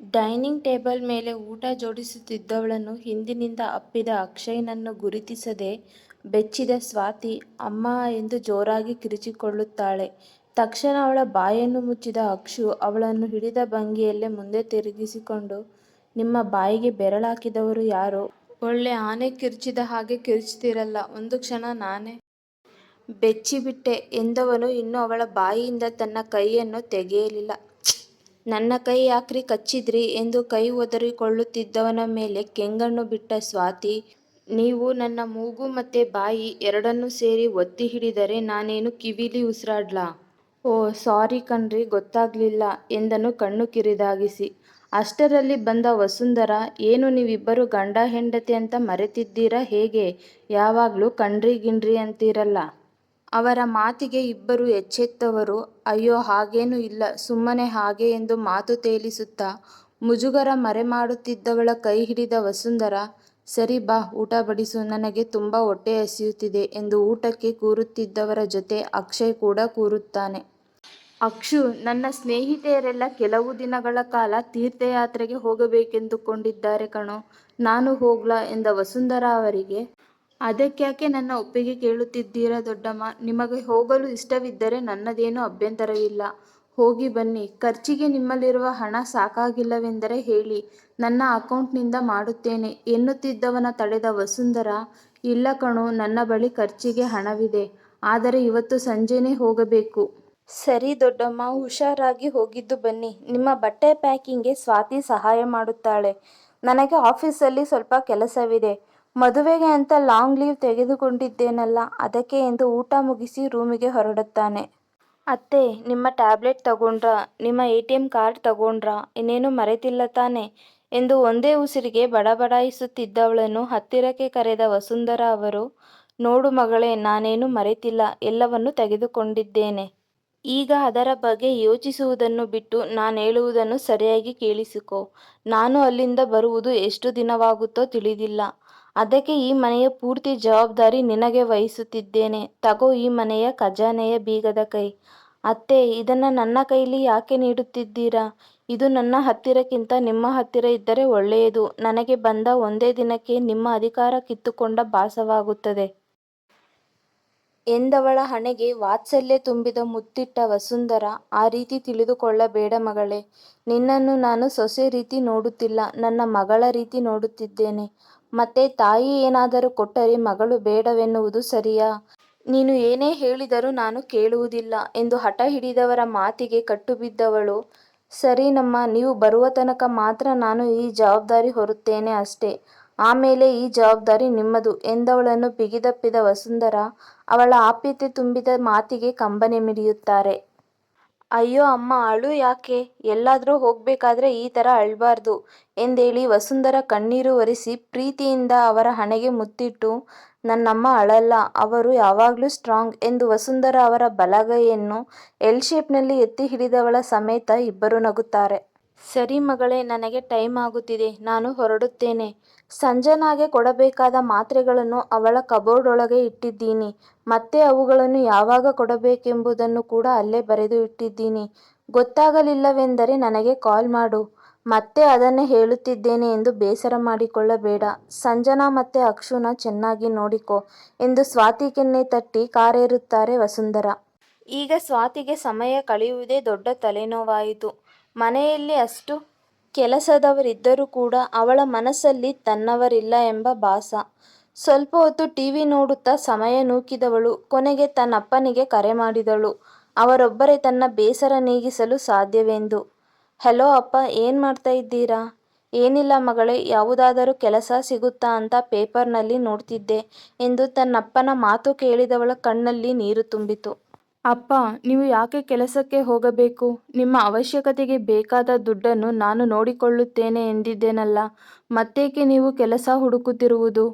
Dining table ಮೇಲೆ ಊಟ ಜೋಡಿಸುತ್ತಿದ್ದವಳನ್ನು ಹಿಂದಿನಿಂದ ಅಪ್ಪಿದ ಅಕ್ಷಯ್ನನ್ನು ಗುರುತಿಸದೆ ಬೆಚ್ಚಿದ ಸ್ವಾತಿ, ಅಮ್ಮ ಎಂದು ಜೋರಾಗಿ ಕಿರಿಚಿಕೊಳ್ಳುತ್ತಾಳೆ ತಕ್ಷಣ ಅವಳ ಬಾಯನ್ನು ಮುಚ್ಚಿದ ಅಕ್ಷು ಅವಳನ್ನು ಹಿಡಿದ ಭಂಗಿಯಲ್ಲೇ ಮುಂದೆ ತಿರುಗಿಸಿಕೊಂಡು, ನಿಮ್ಮ ಬಾಯಿಗೆ ಬೆರಳಾಕಿದವರು ಯಾರು? ಒಳ್ಳೆ ಆನೆ ಕಿರ್ಚಿದ ಹಾಗೆ ಕಿರಿಚ್ತಿರಲ್ಲ ಒಂದು ಕ್ಷಣ ನಾನೇ ಬೆಚ್ಚಿಬಿಟ್ಟೆ ಎಂದವನು ಇನ್ನೂ ಅವಳ ಬಾಯಿಯಿಂದ ತನ್ನ ಕೈಯನ್ನು ತೆಗೆಯಲಿಲ್ಲ. ನನ್ನ ಕೈ ಯಾಕ್ರಿ ಕಚ್ಚಿದ್ರಿ ಎಂದು ಕೈ ಒದರಿಕೊಳ್ಳುತ್ತಿದ್ದವನ ಮೇಲೆ ಕೆಂಗಣ್ಣು ಬಿಟ್ಟ ಸ್ವಾತಿ, ನೀವು ನನ್ನ ಮೂಗು ಮತ್ತೆ ಬಾಯಿ ಎರಡನ್ನೂ ಸೇರಿ ಒತ್ತಿ ಹಿಡಿದರೆ ನಾನೇನು ಕಿವಿಲಿ ಉಸ್ರಾಡ್ಲಾ? ಓ, ಸಾರಿ ಕಣ್ರಿ, ಗೊತ್ತಾಗ್ಲಿಲ್ಲ ಎಂದನು ಕಣ್ಣು ಕಿರಿದಾಗಿಸಿ. ಅಷ್ಟರಲ್ಲಿ ಬಂದ ವಸುಂಧರ, ಏನು ನೀವಿಬ್ಬರು ಗಂಡ ಹೆಂಡತಿ ಅಂತ ಮರೆತಿದ್ದೀರಾ ಹೇಗೆ ಯಾವಾಗಲೂ ಕಣ್ರಿ ಗಿಣ್ರಿ ಅಂತೀರಲ್ಲ. ಅವರ ಮಾತಿಗೆ ಇಬ್ಬರು ಎಚ್ಚೆತ್ತವರು, ಅಯ್ಯೋ ಹಾಗೇನೂ ಇಲ್ಲ, ಸುಮ್ಮನೆ ಹಾಗೆ ಎಂದು ಮಾತು ತೇಲಿಸುತ್ತಾ, ಮುಜುಗರ ಮರೆಮಾಡುತ್ತಿದ್ದವಳ ಕೈ ಹಿಡಿದ ವಸುಂಧರ, ಸರಿ ಬಾ, ಊಟ ಬಡಿಸು, ನನಗೆ ತುಂಬ ಹೊಟ್ಟೆ ಹಸಿಯುತ್ತಿದೆ ಎಂದು ಊಟಕ್ಕೆ ಕೂರುತ್ತಿದ್ದವರ ಜೊತೆ ಅಕ್ಷಯ್ ಕೂಡ ಕೂರುತ್ತಾನೆ. ಅಕ್ಷು, ನನ್ನ ಸ್ನೇಹಿತೆಯರೆಲ್ಲ ಕೆಲವು ದಿನಗಳ ಕಾಲ ತೀರ್ಥಯಾತ್ರೆಗೆ ಹೋಗಬೇಕೆಂದುಕೊಂಡಿದ್ದಾರೆ ಕಣೋ, ನಾನು ಹೋಗ್ಲಾ ಎಂದ ವಸುಂಧರಾ ಅವರಿಗೆ ಅದಕ್ಯಾಕೆ ನನ್ನ ಒಪ್ಪಿಗೆ ಕೇಳುತ್ತಿದ್ದೀರಾ ದೊಡ್ಡಮ್ಮ? ನಿಮಗೆ ಹೋಗಲು ಇಷ್ಟವಿದ್ದರೆ ನನ್ನದೇನೂ ಅಭ್ಯಂತರವಿಲ್ಲ. ಹೋಗಿ ಬನ್ನಿ. ಖರ್ಚಿಗೆ ನಿಮ್ಮಲ್ಲಿರುವ ಹಣ ಸಾಕಾಗಿಲ್ಲವೆಂದರೆ ಹೇಳಿ. ನನ್ನ ಅಕೌಂಟ್ನಿಂದ ಮಾಡುತ್ತೇನೆ. ಎನ್ನುತ್ತಿದ್ದವನ ತಡೆದ ವಸುಂಧರ, ಇಲ್ಲ ಕಣೋ, ನನ್ನ ಬಳಿ ಖರ್ಚಿಗೆ ಹಣವಿದೆ. ಆದರೆ ಇವತ್ತು ಸಂಜೆನೇ ಹೋಗಬೇಕು. ಸರಿ ದೊಡ್ಡಮ್ಮ, ಹುಷಾರಾಗಿ ಹೋಗಿದ್ದು ಬನ್ನಿ. ನಿಮ್ಮ ಬಟ್ಟೆ ಪ್ಯಾಕಿಂಗ್ಗೆ ಸ್ವಾತಿ ಸಹಾಯ ಮಾಡುತ್ತಾಳೆ. ನನಗೆ ಆಫೀಸಲ್ಲಿ ಸ್ವಲ್ಪ ಕೆಲಸವಿದೆ. ಮದುವೆಗೆ ಅಂತ ಲಾಂಗ್ ಲೀವ್ ತೆಗೆದುಕೊಂಡಿದ್ದೇನಲ್ಲ, ಅದಕ್ಕೆ ಎಂದು ಊಟ ಮುಗಿಸಿ ರೂಮಿಗೆ ಹೊರಡುತ್ತಾನೆ. ಅತ್ತೆ, ನಿಮ್ಮ ಟ್ಯಾಬ್ಲೆಟ್ ತಗೊಂಡ್ರಾ, ನಿಮ್ಮ ಎಟಿಎಂ ಕಾರ್ಡ್ ತಗೊಂಡ್ರಾ, ಇನ್ನೇನೂ ಮರೆತಿಲ್ಲ ತಾನೆ, ಎಂದು ಒಂದೇ ಉಸಿರಿಗೆ ಬಡಬಡಾಯಿಸುತ್ತಿದ್ದವಳನ್ನು ಹತ್ತಿರಕ್ಕೆ ಕರೆದ ವಸುಂಧರಾ ಅವರು, ನೋಡು ಮಗಳೇ, ನಾನೇನು ಮರೆತಿಲ್ಲ, ಎಲ್ಲವನ್ನೂ ತೆಗೆದುಕೊಂಡಿದ್ದೇನೆ. ಈಗ ಅದರ ಬಗ್ಗೆ ಯೋಚಿಸುವುದನ್ನು ಬಿಟ್ಟು ನಾನು ಹೇಳುವುದನ್ನು ಸರಿಯಾಗಿ ಕೇಳಿಸಿಕೋ. ನಾನು ಅಲ್ಲಿಂದ ಬರುವುದು ಎಷ್ಟು ದಿನವಾಗುತ್ತೋ ತಿಳಿದಿಲ್ಲ. ಅದಕ್ಕೆ ಈ ಮನೆಯ ಪೂರ್ತಿ ಜವಾಬ್ದಾರಿ ನಿನಗೆ ವಹಿಸುತ್ತಿದ್ದೇನೆ ತಗೋ ಈ ಮನೆಯ ಖಜಾನೆಯ ಬೀಗದ ಕೈ. ಅತ್ತೆ ಇದನ್ನ ನನ್ನ ಕೈಲಿ ಯಾಕೆ ನೀಡುತ್ತಿದ್ದೀರಾ ಇದು ನನ್ನ ಹತ್ತಿರಕ್ಕಿಂತ ನಿಮ್ಮ ಹತ್ತಿರ ಇದ್ದರೆ ಒಳ್ಳೆಯದು ನನಗೆ ಬಂದ ಒಂದೇ ದಿನಕ್ಕೆ ನಿಮ್ಮ ಅಧಿಕಾರ ಕಿತ್ತುಕೊಂಡ ಭಾಸವಾಗುತ್ತದೆ. ಎಂದವಳ ಹಣೆಗೆ ವಾತ್ಸಲ್ಯ ತುಂಬಿದ ಮುತ್ತಿಟ್ಟ ವಸುಂಧರ, ಆ ರೀತಿ ತಿಳಿದುಕೊಳ್ಳಬೇಡ ಮಗಳೇ. ನಿನ್ನನ್ನು ನಾನು ಸೊಸೆ ರೀತಿ ನೋಡುತ್ತಿಲ್ಲ ನನ್ನ ಮಗಳ ರೀತಿ ನೋಡುತ್ತಿದ್ದೇನೆ. ಮತ್ತೆ ತಾಯಿ ಏನಾದರೂ ಕೊಟ್ಟರೆ ಮಗಳು ಬೇಡವೆನ್ನುವುದು ಸರಿಯಾ? ನೀನು ಏನೇ ಹೇಳಿದರೂ ನಾನು ಕೇಳುವುದಿಲ್ಲ ಎಂದು ಹಠ ಹಿಡಿದವರ ಮಾತಿಗೆ ಕಟ್ಟುಬಿದ್ದವಳು ಸರೀನಮ್ಮ ನೀವು ಬರುವ ತನಕ ಮಾತ್ರ ನಾನು ಈ ಜವಾಬ್ದಾರಿ ಹೊರುತ್ತೇನೆ ಅಷ್ಟೇ ಆಮೇಲೆ ಈ ಜವಾಬ್ದಾರಿ ನಿಮ್ಮದು ಎಂದವಳನ್ನು ಬಿಗಿದಪ್ಪಿದ ವಸುಂಧರ, ಅವಳ ಆಪ್ಯತೆ ತುಂಬಿದ ಮಾತಿಗೆ ಕಂಬನಿ ಮಿಡಿಯುತ್ತಾರೆ. ಅಯ್ಯೋ ಅಮ್ಮ, ಅಳು ಯಾಕೆ ಎಲ್ಲಾದ್ರೂ ಹೋಗ್ಬೇಕಾದ್ರೆ ಈ ಥರ ಅಳ್ಬಾರ್ದು ಎಂದೇಳಿ ವಸುಂಧರ ಕಣ್ಣೀರು ಒರೆಸಿ ಪ್ರೀತಿಯಿಂದ ಅವರ ಹಣೆಗೆ ಮುತ್ತಿಟ್ಟು, ನನ್ನಮ್ಮ ಅಳಲ್ಲ, ಅವರು ಯಾವಾಗ್ಲೂ ಸ್ಟ್ರಾಂಗ್ ಎಂದು ವಸುಂಧರ ಅವರ ಬಲಗೈಯನ್ನು ಎಲ್ ಶೇಪ್ನಲ್ಲಿ ಎತ್ತಿ ಹಿಡಿದವಳ ಸಮೇತ ಇಬ್ಬರು ನಗುತ್ತಾರೆ. ಸರಿ ಮಗಳೇ, ನನಗೆ ಟೈಮ್ ಆಗುತ್ತಿದೆ, ನಾನು ಹೊರಡುತ್ತೇನೆ. ಸಂಜನಾಗೆ ಕೊಡಬೇಕಾದ ಮಾತ್ರೆಗಳನ್ನು ಅವಳ ಕಬೋರ್ಡ್ ಒಳಗೆ ಇಟ್ಟಿದ್ದೀನಿ ಮತ್ತೆ ಅವುಗಳನ್ನು ಯಾವಾಗ ಕೊಡಬೇಕೆಂಬುದನ್ನು ಕೂಡ ಅಲ್ಲೇ ಬರೆದು ಇಟ್ಟಿದ್ದೀನಿ. ಗೊತ್ತಾಗಲಿಲ್ಲವೆಂದರೆ ನನಗೆ ಕಾಲ್ ಮಾಡು. ಮತ್ತೆ ಅದನ್ನು ಹೇಳುತ್ತಿದ್ದೇನೆ ಎಂದು ಬೇಸರ ಮಾಡಿಕೊಳ್ಳಬೇಡ. ಸಂಜನಾ ಮತ್ತೆ ಅಕ್ಷುನ ಚೆನ್ನಾಗಿ ನೋಡಿಕೋ ಎಂದು ಸ್ವಾತಿ ಕೆನ್ನೆ ತಟ್ಟಿ ಕಾರೇರುತ್ತಾರೆ ವಸುಂಧರ ಈಗ ಸ್ವಾತಿಗೆ ಸಮಯ ಕಳೆಯುವುದೇ ದೊಡ್ಡ ತಲೆನೋವಾಯಿತು. ಮನೆಯಲ್ಲಿ ಅಷ್ಟು ಕೆಲಸದವರಿದ್ದರೂ ಕೂಡ ಅವಳ ಮನಸ್ಸಲ್ಲಿ ತನ್ನವರಿಲ್ಲ ಎಂಬ ಭಾಸ. ಸ್ವಲ್ಪ ಹೊತ್ತು ಟಿವಿ ನೋಡುತ್ತಾ ಸಮಯ ನೂಕಿದವಳು ಕೊನೆಗೆ ತನ್ನಪ್ಪನಿಗೆ ಕರೆ ಮಾಡಿದಳು ಅವರೊಬ್ಬರೇ ತನ್ನ ಬೇಸರ ನೀಗಿಸಲು ಸಾಧ್ಯವೆಂದು. ಹಲೋ ಅಪ್ಪ, ಏನ್ ಮಾಡ್ತಾ ಇದ್ದೀರಾ? ಏನಿಲ್ಲ ಮಗಳೇ, ಯಾವುದಾದರೂ ಕೆಲಸ ಸಿಗುತ್ತಾ ಅಂತ ಪೇಪರ್ನಲ್ಲಿ ನೋಡ್ತಿದ್ದೆ ಎಂದು ತನ್ನಪ್ಪನ ಮಾತು ಕೇಳಿದವಳ ಕಣ್ಣಲ್ಲಿ ನೀರು ತುಂಬಿತು. ಅಪ್ಪ, ನೀವು ಯಾಕೆ ಕೆಲಸಕ್ಕೆ ಹೋಗಬೇಕು ನಿಮ್ಮ ಅವಶ್ಯಕತೆಗೆ ಬೇಕಾದ ದುಡ್ಡನ್ನು ನಾನು ನೋಡಿಕೊಳ್ಳುತ್ತೇನೆ ಎಂದಿದ್ದೇನಲ್ಲ, ಮತ್ತೇಕೆ ನೀವು ಕೆಲಸ ಹುಡುಕುತ್ತಿರುವುದು?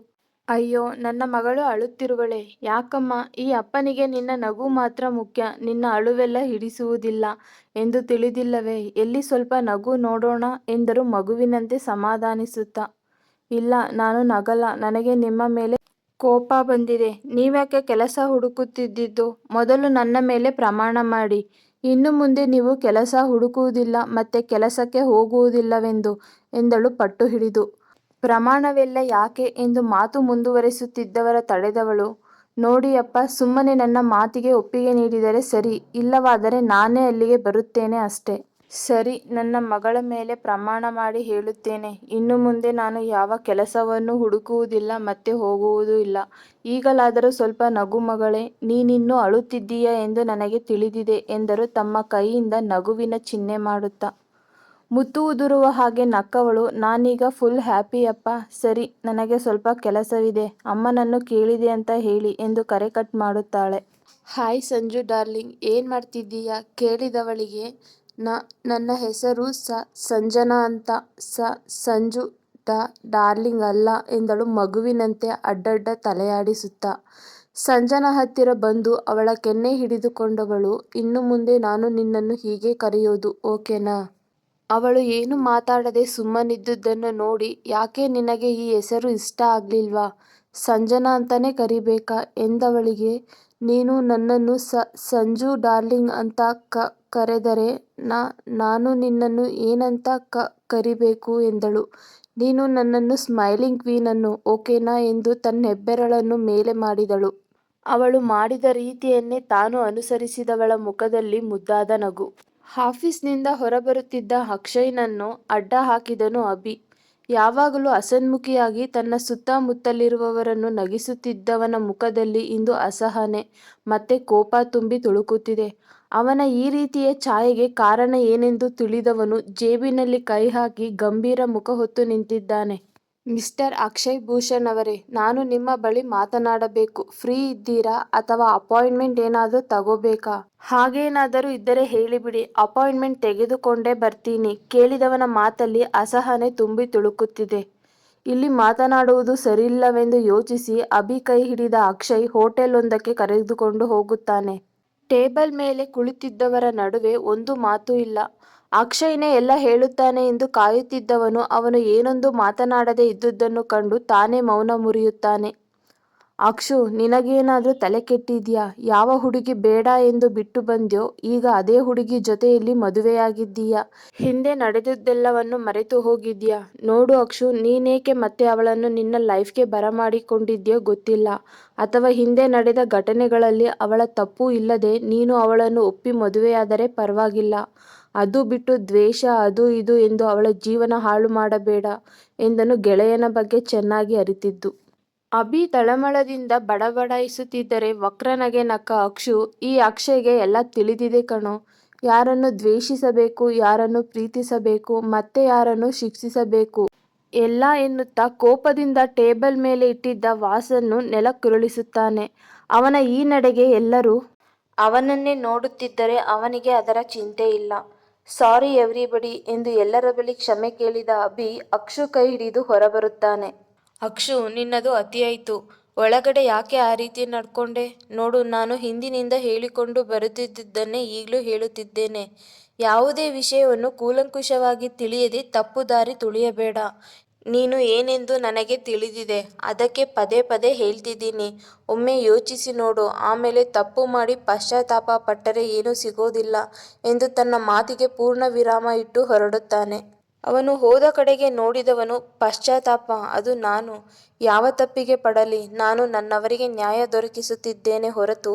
ಅಯ್ಯೋ, ನನ್ನ ಮಗಳು ಅಳುತ್ತಿರುವಳೆ ಯಾಕಮ್ಮ, ಈ ಅಪ್ಪನಿಗೆ ನಿನ್ನ ನಗು ಮಾತ್ರ ಮುಖ್ಯ, ನಿನ್ನ ಅಳುವೆಲ್ಲ ಹಿಡಿಸುವುದಿಲ್ಲ ಎಂದು ತಿಳಿದಿಲ್ಲವೇ ಎಲ್ಲಿ ಸ್ವಲ್ಪ ನಗು ನೋಡೋಣ ಎಂದರು ಮಗುವಿನಂತೆ ಸಮಾಧಾನಿಸುತ್ತಾ. ಇಲ್ಲ, ನಾನು ನಗಲ ನನಗೆ ನಿಮ್ಮ ಮೇಲೆ ಕೋಪ ಬಂದಿದೆ. ನೀವ್ಯಾಕೆ ಕೆಲಸ ಹುಡುಕುತ್ತಿದ್ದಿದ್ದು? ಮೊದಲು ನನ್ನ ಮೇಲೆ ಪ್ರಮಾಣ ಮಾಡಿ. ಇನ್ನು ಮುಂದೆ ನೀವು ಕೆಲಸ ಹುಡುಕುವುದಿಲ್ಲ, ಮತ್ತೆ ಕೆಲಸಕ್ಕೆ ಹೋಗುವುದಿಲ್ಲವೆಂದು ಎಂದಳು ಪಟ್ಟು ಹಿಡಿದು. ಪ್ರಮಾಣವೆಲ್ಲ ಯಾಕೆ ಎಂದು ಮಾತು ಮುಂದುವರಿಸುತ್ತಿದ್ದವರ ತಡೆದವಳು. ನೋಡಿ ಅಪ್ಪ, ಸುಮ್ಮನೆ ನನ್ನ ಮಾತಿಗೆ ಒಪ್ಪಿಗೆ ನೀಡಿದರೆ ಸರಿ, ಇಲ್ಲವಾದರೆ ನಾನೇ ಅಲ್ಲಿಗೆ ಬರುತ್ತೇನೆ ಅಷ್ಟೇ. ಸರಿ, ನನ್ನ ಮಗಳ ಮೇಲೆ ಪ್ರಮಾಣ ಮಾಡಿ ಹೇಳುತ್ತೇನೆ. ಇನ್ನು ಮುಂದೆ ನಾನು ಯಾವ ಕೆಲಸವನ್ನು ಹುಡುಕುವುದಿಲ್ಲ, ಮತ್ತೆ ಹೋಗುವುದೂ ಇಲ್ಲ. ಈಗಲಾದರೂ ಸ್ವಲ್ಪ ನಗು ಮಗಳೇ, ನೀನಿನ್ನೂ ಅಳುತ್ತಿದ್ದೀಯ ಎಂದು ನನಗೆ ತಿಳಿದಿದೆ ಎಂದರು ತಮ್ಮ ಕೈಯಿಂದ ನಗುವಿನ ಚಿಹ್ನೆ ಮಾಡುತ್ತಾ. ಮುತ್ತು ಉದುರುವ ಹಾಗೆ ನಕ್ಕವಳು, ನಾನೀಗ ಫುಲ್ ಹ್ಯಾಪಿಯಪ್ಪ. ಸರಿ, ನನಗೆ ಸ್ವಲ್ಪ ಕೆಲಸವಿದೆ. ಅಮ್ಮನನ್ನು ಕೇಳಿದೆ ಅಂತ ಹೇಳಿ ಎಂದು ಕರೆ ಕಟ್ ಮಾಡುತ್ತಾಳೆ. ಹಾಯ್ ಸಂಜು ಡಾರ್ಲಿಂಗ್, ಏನು ಮಾಡ್ತಿದ್ದೀಯಾ? ಕೇಳಿದವಳಿಗೆ ನ, ನನ್ನ ಹೆಸರು ಸ, ಸಂಜನಾ ಅಂತ. ಸ, ಸಂಜು ಡ ಡಾರ್ಲಿಂಗ್ ಅಲ್ಲ ಎಂದಳು ಮಗುವಿನಂತೆ ಅಡ್ಡಡ್ಡ ತಲೆಯಾಡಿಸುತ್ತಾ. ಸಂಜನಾ ಹತ್ತಿರ ಬಂದು ಅವಳ ಕೆನ್ನೆ ಹಿಡಿದುಕೊಂಡವಳು, ಇನ್ನು ಮುಂದೆ ನಾನು ನಿನ್ನನ್ನು ಹೀಗೆ ಕರೆಯೋದು, ಓಕೆನಾ? ಅವಳು ಏನು ಮಾತಾಡದೆ ಸುಮ್ಮನಿದ್ದುದನ್ನು ನೋಡಿ, ಯಾಕೆ ನಿನಗೆ ಈ ಹೆಸರು ಇಷ್ಟ ಆಗ್ಲಿಲ್ವಾ? ಸಂಜನಾ ಅಂತಾನೆ ಕರಿಬೇಕಾ? ಎಂದವಳಿಗೆ ನೀನು ನನ್ನನ್ನು ಸಂಜು ಡಾರ್ಲಿಂಗ್ ಅಂತ ಕರೆದರೆ ನಾನು ನಿನ್ನನ್ನು ಏನಂತ ಕರಿಬೇಕು ಎಂದಳು. ನೀನು ನನ್ನನ್ನು ಸ್ಮೈಲಿಂಗ್ ಕ್ವೀನ್ ಅನ್ನು, ಓಕೆನಾ ಎಂದು ತನ್ನ ಹೆಬ್ಬೆರಳನ್ನು ಮೇಲೆ ಮಾಡಿದಳು. ಅವಳು ಮಾಡಿದ ರೀತಿಯನ್ನೇ ತಾನು ಅನುಸರಿಸಿದವಳ ಮುಖದಲ್ಲಿ ಮುದ್ದಾದ ನಗು. ಆಫೀಸ್ನಿಂದ ಹೊರಬರುತ್ತಿದ್ದ ಅಕ್ಷಯ್ನನ್ನು ಅಡ್ಡ ಹಾಕಿದನು ಅಭಿ. ಯಾವಾಗಲೂ ಅಸನ್ಮುಖಿಯಾಗಿ ತನ್ನ ಸುತ್ತಮುತ್ತಲಿರುವವರನ್ನು ನಗಿಸುತ್ತಿದ್ದವನ ಮುಖದಲ್ಲಿ ಇಂದು ಅಸಹನೆ, ಮತ್ತೆ ಕೋಪ ತುಂಬಿ ತುಳುಕುತ್ತಿದೆ. ಅವನ ಈ ರೀತಿಯ ಛಾಯೆಗೆ ಕಾರಣ ಏನೆಂದು ತಿಳಿದವನು ಜೇಬಿನಲ್ಲಿ ಕೈ ಹಾಕಿ ಗಂಭೀರ ಮುಖ ಹೊತ್ತು ನಿಂತಿದ್ದಾನೆ. ಮಿಸ್ಟರ್ ಅಕ್ಷಯ್ ಭೂಷಣ್ ಅವರೇ, ನಾನು ನಿಮ್ಮ ಬಳಿ ಮಾತನಾಡಬೇಕು. ಫ್ರೀ ಇದ್ದೀರಾ? ಅಥವಾ ಅಪಾಯಿಂಟ್ಮೆಂಟ್ ಏನಾದರೂ ತಗೋಬೇಕಾ? ಹಾಗೇನಾದರೂ ಇದ್ದರೆ ಹೇಳಿಬಿಡಿ. ಅಪಾಯಿಂಟ್ಮೆಂಟ್ ತೆಗೆದುಕೊಂಡೇ ಬರ್ತೀನಿ. ಕೇಳಿದವನ ಮಾತಲ್ಲಿ ಅಸಹನೆ ತುಂಬಿ ತುಳುಕುತ್ತಿದೆ. ಇಲ್ಲಿ ಮಾತನಾಡುವುದು ಸರಿಯಿಲ್ಲವೆಂದು ಯೋಚಿಸಿ ಅಭಿ ಕೈ ಹಿಡಿದ ಅಕ್ಷಯ್ ಹೋಟೆಲ್ ಒಂದಕ್ಕೆ ಕರೆದುಕೊಂಡು ಹೋಗುತ್ತಾನೆ. ಟೇಬಲ್ ಮೇಲೆ ಕುಳಿತಿದ್ದವರ ನಡುವೆ ಒಂದು ಮಾತು ಇಲ್ಲ. ಅಕ್ಷಯ್ನೇ ಎಲ್ಲ ಹೇಳುತ್ತಾನೆ ಎಂದು ಕಾಯುತ್ತಿದ್ದವನು, ಅವನು ಏನೊಂದು ಮಾತನಾಡದೆ ಇದ್ದುದನ್ನು ಕಂಡು ತಾನೇ ಮೌನ ಮುರಿಯುತ್ತಾನೆ. ಅಕ್ಷು, ನಿನಗೇನಾದರೂ ತಲೆ ಕೆಟ್ಟಿದ್ಯಾ? ಯಾವ ಹುಡುಗಿ ಬೇಡ ಎಂದು ಬಿಟ್ಟು ಬಂದ್ಯೋ, ಈಗ ಅದೇ ಹುಡುಗಿ ಜೊತೆಯಲ್ಲಿ ಮದುವೆಯಾಗಿದ್ದೀಯಾ? ಹಿಂದೆ ನಡೆದಿದ್ದೆಲ್ಲವನ್ನು ಮರೆತು ಹೋಗಿದ್ಯಾ ನೋಡು ಅಕ್ಷು, ನೀನೇಕೆ ಮತ್ತೆ ಅವಳನ್ನು ನಿನ್ನ ಲೈಫ್ಗೆ ಬರಮಾಡಿಕೊಂಡಿದ್ಯೋ ಗೊತ್ತಿಲ್ಲ. ಅಥವಾ ಹಿಂದೆ ನಡೆದ ಘಟನೆಗಳಲ್ಲಿ ಅವಳ ತಪ್ಪು ಇಲ್ಲದೆ ನೀನು ಅವಳನ್ನು ಒಪ್ಪಿ ಮದುವೆಯಾದರೆ ಪರವಾಗಿಲ್ಲ. ಅದು ಬಿಟ್ಟು ದ್ವೇಷ, ಅದು ಇದು ಎಂದು ಅವಳ ಜೀವನ ಹಾಳು ಮಾಡಬೇಡ ಎಂದನು ಗೆಳೆಯನ ಬಗ್ಗೆ ಚೆನ್ನಾಗಿ ಅರಿತಿದ್ದು. ಅಭಿ ತಳಮಳದಿಂದ ಬಡಬಡಾಯಿಸುತ್ತಿದ್ದರೆ ವಕ್ರನಗೆ ನಕ್ಕ ಅಕ್ಷು, ಈ ಅಕ್ಷಯ್ಗೆ ಎಲ್ಲ ತಿಳಿದಿದೆ ಕಣೋ. ಯಾರನ್ನು ದ್ವೇಷಿಸಬೇಕು, ಯಾರನ್ನು ಪ್ರೀತಿಸಬೇಕು, ಮತ್ತೆ ಯಾರನ್ನು ಶಿಕ್ಷಿಸಬೇಕು? ಎಲ್ಲ ಎನ್ನುತ್ತಾ ಕೋಪದಿಂದ ಟೇಬಲ್ ಮೇಲೆ ಇಟ್ಟಿದ್ದ ವಾಸನ್ನು ನೆಲಕ್ಕುರುಳಿಸುತ್ತಾನೆ. ಅವನ ಈ ನಡೆಗೆ ಎಲ್ಲರೂ ಅವನನ್ನೇ ನೋಡುತ್ತಿದ್ದರೆ ಅವನಿಗೆ ಅದರ ಚಿಂತೆ ಇಲ್ಲ. ಸಾರಿ ಎವ್ರಿಬಡಿ ಎಂದು ಎಲ್ಲರ ಬಳಿ ಕ್ಷಮೆ ಕೇಳಿದ ಅಭಿ ಅಕ್ಷು ಕೈ ಹಿಡಿದು ಹೊರಬರುತ್ತಾನೆ. ಅಕ್ಷು, ನಿನ್ನದು ಅತಿಯಾಯಿತು. ಒಳಗಡೆ ಯಾಕೆ ಆ ರೀತಿ ನಡ್ಕೊಂಡೆ? ನೋಡು, ನಾನು ಹಿಂದಿನಿಂದ ಹೇಳಿಕೊಂಡು ಬರುತ್ತಿದ್ದುದನ್ನೇ ಈಗಲೂ ಹೇಳುತ್ತಿದ್ದೇನೆ. ಯಾವುದೇ ವಿಷಯವನ್ನು ಕೂಲಂಕುಷವಾಗಿ ತಿಳಿಯದೆ ತಪ್ಪು ದಾರಿ ತುಳಿಯಬೇಡ. ನೀನು ಏನೆಂದು ನನಗೆ ತಿಳಿದಿದೆ, ಅದಕ್ಕೆ ಪದೇ ಪದೇ ಹೇಳ್ತಿದ್ದೀನಿ. ಒಮ್ಮೆ ಯೋಚಿಸಿ ನೋಡು, ಆಮೇಲೆ ತಪ್ಪು ಮಾಡಿ ಪಶ್ಚಾತ್ತಾಪ ಪಟ್ಟರೆ ಏನೂ ಸಿಗೋದಿಲ್ಲ ಎಂದು ತನ್ನ ಮಾತಿಗೆ ಪೂರ್ಣ ವಿರಾಮ ಇಟ್ಟು ಹೊರಡುತ್ತಾನೆ. ಅವನು ಹೋದ ಕಡೆಗೆ ನೋಡಿದವನು, ಪಶ್ಚಾತ್ತಾಪ, ಅದು ನಾನು. ಯಾವ ತಪ್ಪಿಗೆ ಪಡಲಿ? ನಾನು ನನ್ನವರಿಗೆ ನ್ಯಾಯ ದೊರಕಿಸುತ್ತಿದ್ದೇನೆ ಹೊರತು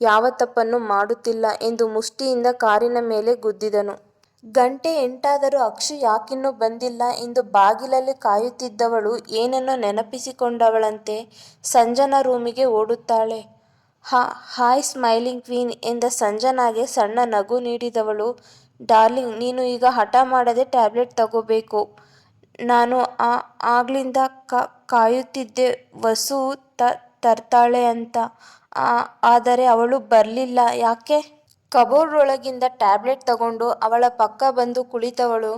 ಯಾವ ತಪ್ಪನ್ನು ಮಾಡುತ್ತಿಲ್ಲ ಎಂದು ಮುಷ್ಟಿಯಿಂದ ಕಾರಿನ ಮೇಲೆ ಗುದ್ದಿದನು. ಗಂಟೆ ಎಂಟಾದರೂ ಅಕ್ಷು ಯಾಕಿನ್ನೂ ಬಂದಿಲ್ಲ ಎಂದು ಬಾಗಿಲಲ್ಲಿ ಕಾಯುತ್ತಿದ್ದವಳು ಏನನ್ನೋ ನೆನಪಿಸಿಕೊಂಡವಳಂತೆ ಸಂಜನಾ ರೂಮಿಗೆ ಓಡುತ್ತಾಳೆ. ಹಾ, ಹಾಯ್ ಸ್ಮೈಲಿಂಗ್ ಕ್ವೀನ್ ಎಂದ ಸಂಜನಾಗೆ ಸಣ್ಣ ನಗು ನೀಡಿದವಳು. ಡಾರ್ಲಿಂಗ್, ನೀನು ಈಗ ಹಠ ಮಾಡದೆ ಟ್ಯಾಬ್ಲೆಟ್ ತಗೋಬೇಕು. ನಾನು ಆ, ಆಗ್ಲಿಂದ ಕಾಯುತ್ತಿದ್ದೆ. ವಸು ತರ್ತಾಳೆ ಅಂತ. ಆದರೆ ಅವಳು ಬರಲಿಲ್ಲ. ಯಾಕೆ? ಕಬೋರ್ಡ್ ಒಳಗಿಂದ ಟ್ಯಾಬ್ಲೆಟ್ ತಗೊಂಡು ಅವಳ ಪಕ್ಕ ಬಂದು ಕುಳಿತವಳು.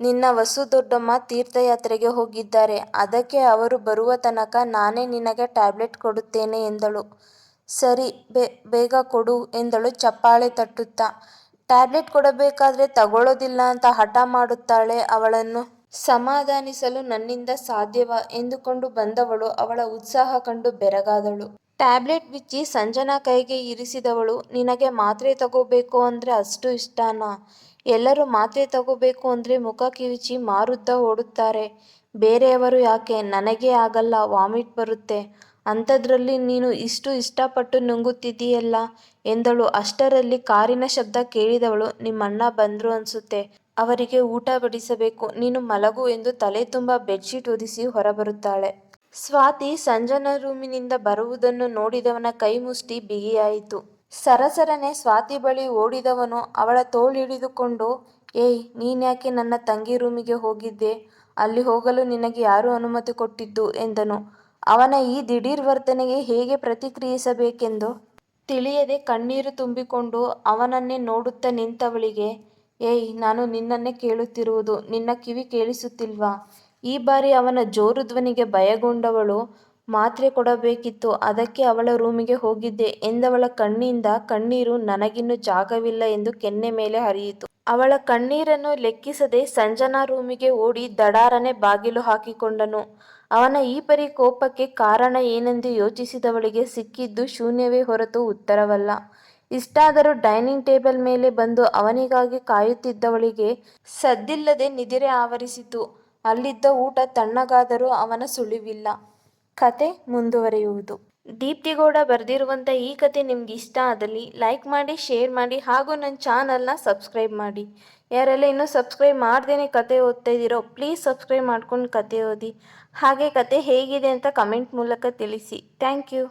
ನಿನ್ನ ವಸು ದೊಡ್ಡಮ್ಮ ತೀರ್ಥಯಾತ್ರೆಗೆ ಹೋಗಿದ್ದಾರೆ. ಅದಕ್ಕೆ ಅವರು ಬರುವ ತನಕ ನಾನೇ ನಿನಗೆ ಟ್ಯಾಬ್ಲೆಟ್ ಕೊಡುತ್ತೇನೆ ಎಂದಳು. ಸರಿ, ಬೇ, ಬೇಗ ಕೊಡು ಎಂದಳು ಚಪ್ಪಾಳೆ ತಟ್ಟುತ್ತಾ. ಟ್ಯಾಬ್ಲೆಟ್ ಕೊಡಬೇಕಾದ್ರೆ ತಗೊಳ್ಳೋದಿಲ್ಲ ಅಂತ ಹಠ ಮಾಡುತ್ತಾಳೆ ಅವಳನ್ನು. ಸಮಾಧಾನಿಸಲು ನನ್ನಿಂದ ಸಾಧ್ಯವ ಎಂದುಕೊಂಡು ಬಂದವಳು ಅವಳ ಉತ್ಸಾಹ ಕಂಡು ಬೆರಗಾದಳು. ಟ್ಯಾಬ್ಲೆಟ್ ಬಿಚ್ಚಿ ಸಂಜನಾ ಕೈಗೆ ಇರಿಸಿದವಳು, ನಿನಗೆ ಮಾತ್ರೆ ತಗೋಬೇಕು ಅಂದರೆ ಅಷ್ಟು ಇಷ್ಟನಾ? ಎಲ್ಲರೂ ಮಾತ್ರೆ ತಗೋಬೇಕು ಅಂದರೆ ಮುಖ ಕಿವಿಚಿ ಮಾರುದ್ದ ಓಡುತ್ತಾರೆ. ಬೇರೆಯವರು ಯಾಕೆ? ನನಗೆ ಆಗಲ್ಲ, ವಾಮಿಟ್ ಬರುತ್ತೆ. ಅಂಥದ್ರಲ್ಲಿ ನೀನು ಇಷ್ಟು ಇಷ್ಟಪಟ್ಟು ನುಂಗುತ್ತಿದ್ದೀಯಲ್ಲ? ಎಂದಳು. ಅಷ್ಟರಲ್ಲಿ ಕಾರಿನ ಶಬ್ದ ಕೇಳಿದವಳು, ನಿಮ್ಮಣ್ಣ ಬಂದರು ಅನ್ಸುತ್ತೆ. ಅವರಿಗೆ ಊಟ ಬಡಿಸಬೇಕು. ನೀನು ಮಲಗು ಎಂದು ತಲೆ ತುಂಬ ಬೆಡ್ಶೀಟ್ ಒದಿಸಿ ಹೊರಬರುತ್ತಾಳೆ. ಸ್ವಾತಿ ಸಂಜನ ರೂಮಿನಿಂದ ಬರುವುದನ್ನು ನೋಡಿದವನ ಕೈ ಮುಷ್ಟಿ ಬಿಗಿಯಾಯಿತು. ಸರಸರನೆ ಸ್ವಾತಿ ಬಳಿ ಓಡಿದವನು ಅವಳ ತೋಳಿಡಿದುಕೊಂಡು ಏಯ್, ನೀನ್ಯಾಕೆ ನನ್ನ ತಂಗಿ ರೂಮಿಗೆ ಹೋಗಿದ್ದೆ? ಅಲ್ಲಿ ಹೋಗಲು ನಿನಗೆ ಯಾರು ಅನುಮತಿ ಕೊಟ್ಟಿದ್ದು? ಎಂದನು. ಅವನ ಈ ದಿಢೀರ್ ವರ್ತನೆಗೆ ಹೇಗೆ ಪ್ರತಿಕ್ರಿಯಿಸಬೇಕೆಂದು? ತಿಳಿಯದೆ ಕಣ್ಣೀರು ತುಂಬಿಕೊಂಡು ಅವನನ್ನೇ ನೋಡುತ್ತಾ ನಿಂತವಳಿಗೆ, ಏಯ್, ನಾನು ನಿನ್ನನ್ನೇ ಕೇಳುತ್ತಿರುವುದು, ನಿನ್ನ ಕಿವಿ ಕೇಳಿಸುತ್ತಿಲ್ವಾ? ಈ ಬಾರಿ ಅವನ ಜೋರು ಧ್ವನಿಗೆ ಭಯಗೊಂಡವಳು, ಮಾತ್ರೆ ಕೊಡಬೇಕಿತ್ತು, ಅದಕ್ಕೆ ಅವಳ ರೂಮಿಗೆ ಹೋಗಿದ್ದೆ ಎಂದವಳ ಕಣ್ಣಿಂದ ಕಣ್ಣೀರು ನನಗಿನ್ನು ಜಾಗವಿಲ್ಲ ಎಂದು ಕೆನ್ನೆ ಮೇಲೆ ಹರಿಯಿತು. ಅವಳ ಕಣ್ಣೀರನ್ನು ಲೆಕ್ಕಿಸದೆ ಸಂಜನಾ ರೂಮಿಗೆ ಓಡಿ ದಡಾರನೆ ಬಾಗಿಲು ಹಾಕಿಕೊಂಡನು. ಅವನ ಈ ಪರಿ ಕೋಪಕ್ಕೆ ಕಾರಣ ಏನೆಂದು ಯೋಚಿಸಿದವಳಿಗೆ ಸಿಕ್ಕಿದ್ದು ಶೂನ್ಯವೇ ಹೊರತು ಉತ್ತರವಲ್ಲ. ಇಷ್ಟಾದರೂ ಡೈನಿಂಗ್ ಟೇಬಲ್ ಮೇಲೆ ಬಂದು ಅವನಿಗಾಗಿ ಕಾಯುತ್ತಿದ್ದವಳಿಗೆ ಸದ್ದಿಲ್ಲದೆ ನಿದಿರೆ ಆವರಿಸಿತು. ಅಲ್ಲಿದ್ದ ಊಟ ತಣ್ಣಗಾದರೂ ಅವನ ಸುಳಿವಿಲ್ಲ. ಕತೆ ಮುಂದುವರಿಯುವುದು. ದೀಪ್ತಿಗೌಡ ಬರೆದಿರುವಂಥ ಈ ಕತೆ ನಿಮ್ಗೆ ಇಷ್ಟ ಆದಲ್ಲಿ ಲೈಕ್ ಮಾಡಿ ಶೇರ್ ಮಾಡಿ ಹಾಗೂ ನನ್ನ ಚಾನಲ್ನ ಸಬ್ಸ್ಕ್ರೈಬ್ ಮಾಡಿ. ಯಾರೆಲ್ಲ ಇನ್ನೂ ಸಬ್ಸ್ಕ್ರೈಬ್ ಮಾಡ್ದೇನೆ ಕತೆ ಓದ್ತಾ ಇದ್ದೀರೋ ಪ್ಲೀಸ್ ಸಬ್ಸ್ಕ್ರೈಬ್ ಮಾಡ್ಕೊಂಡು ಕತೆ ಓದಿ. ಹಾಗೆ ಕತೆ ಹೇಗಿದೆ ಅಂತ ಕಮೆಂಟ್ ಮೂಲಕ ತಿಳಿಸಿ. Thank you